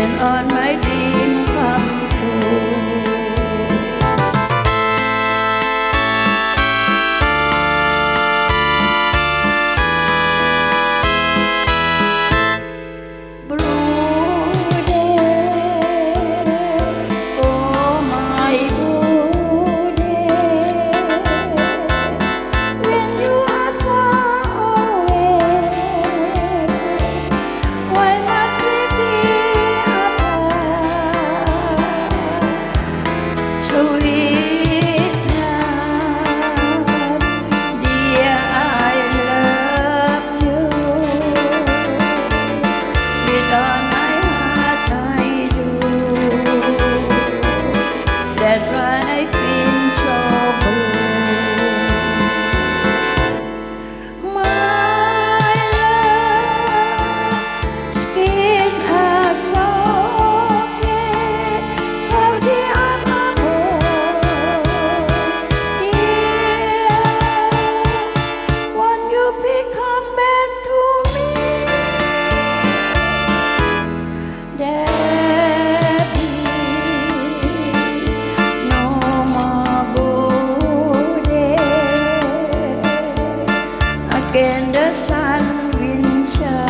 on my and the sun will shine.